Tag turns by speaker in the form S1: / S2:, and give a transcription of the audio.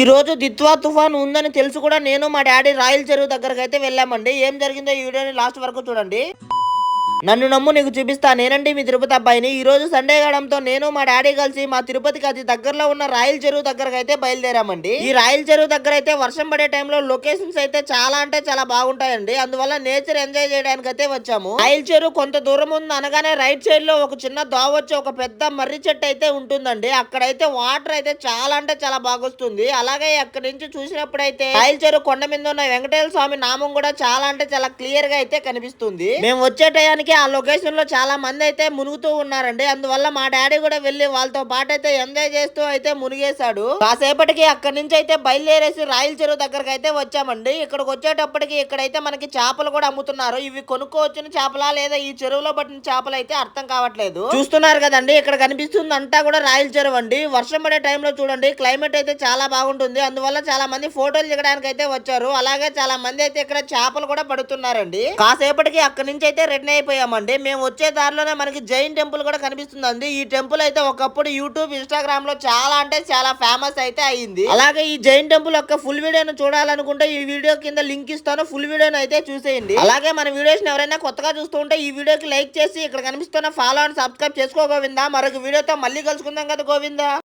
S1: ఈ రోజు దిత్వా తుఫాన్ ఉందని తెలుసు కూడా నేను మా డాడీ రాయల్ చెరువు దగ్గరకైతే వెళ్ళామండి. ఏం జరిగిందో ఈ వీడియోని లాస్ట్ వరకు చూడండి. నన్ను నమ్ము నీకు చూపిస్తా. నేనండి మీ తిరుపతి అబ్బాయిని. ఈ రోజు సండే గడంతో నేను మా డాడీ కలిసి మా తిరుపతికి అతి దగ్గరలో ఉన్న రాయల్ చెరువు దగ్గరకు అయితే బయలుదేరామండి. ఈ రాయల్ చెరువు దగ్గర అయితే వర్షం పడే టైంలో లొకేషన్స్ అయితే చాలా అంటే చాలా బాగుంటాయండి. అందువల్ల నేచర్ ఎంజాయ్ చేయడానికి అయితే వచ్చాము. రాయల్ చెరువు కొంత దూరం ఉంది అనగానే రైట్ సైడ్లో ఒక చిన్న దోవ వచ్చి ఒక పెద్ద మర్రి చెట్టు అయితే ఉంటుందండి. అక్కడైతే వాటర్ అయితే చాలా అంటే చాలా బాగొస్తుంది. అలాగే అక్కడి నుంచి చూసినప్పుడు అయితే రాయల్ చెరువు కొండ మీద ఉన్న వెంకటేశ్వర స్వామి నామం కూడా చాలా అంటే చాలా క్లియర్గా అయితే కనిపిస్తుంది. మేము వచ్చే టయానికి ఆ లొకేషన్లో చాలా మంది అయితే మునుగుతూ ఉన్నారండి. అందువల్ల మా డాడీ కూడా వెళ్ళి వాళ్ళతో పాటు అయితే ఎంజాయ్ చేస్తూ అయితే మునిగేశాడు. కాసేపటికి అక్కడి నుంచి అయితే బయలుదేరేసి రాయల చెరువు దగ్గరకు అయితే వచ్చామండి. ఇక్కడికి వచ్చేటప్పటికి ఇక్కడైతే మనకి చేపలు కూడా అమ్ముతున్నారు. ఇవి కొనుక్కోవచ్చిన చేపలా లేదా ఈ చెరువులో పట్టిన చేపలు అయితే అర్థం కావట్లేదు. చూస్తున్నారు కదండి ఇక్కడ కనిపిస్తుంది అంతా కూడా రాయల చెరువు అండి. వర్షం పడే టైంలో చూడండి క్లైమేట్ అయితే చాలా బాగుంటుంది. అందువల్ల చాలా మంది ఫోటోలు దిగడానికి అయితే వచ్చారు. అలాగే చాలా మంది అయితే ఇక్కడ చేపలు కూడా పడుతున్నారండి. కాసేపటికి అక్కడి నుంచి అయితే రిటర్న్ అయిపోయామండి. మేము వచ్చే దారిలోనే మనకి జైన్ టెంపుల్ కూడా కనిపిస్తుందండి. ఈ టెంపుల్ అయితే ఒకప్పుడు యూట్యూబ్ ఇన్స్టాగ్రామ్లో చాలా అంటే చాలా ఫేమస్ అయితే అయ్యింది అలాగే ఈ జైన్ టెంపుల్ యొక్క ఫుల్ వీడియోను చూడాలనుకుంటే ఈ వీడియో కింద లింక్ ఇస్తాను. ఫుల్ వీడియోను అయితే చూసేయండి. అలాగే మన వీడియోస్ ఎవరైనా కొత్తగా చూస్తూ ఉంటే ఈ వీడియోకి లైక్ చేసి ఇక్కడ కనిపిస్తున్న ఫాలో అండ్ సబ్స్క్రైబ్ చేసుకో గోవిందా. మరొక వీడియోతో మళ్ళీ కలుసుకుందాం కదా గోవిందా.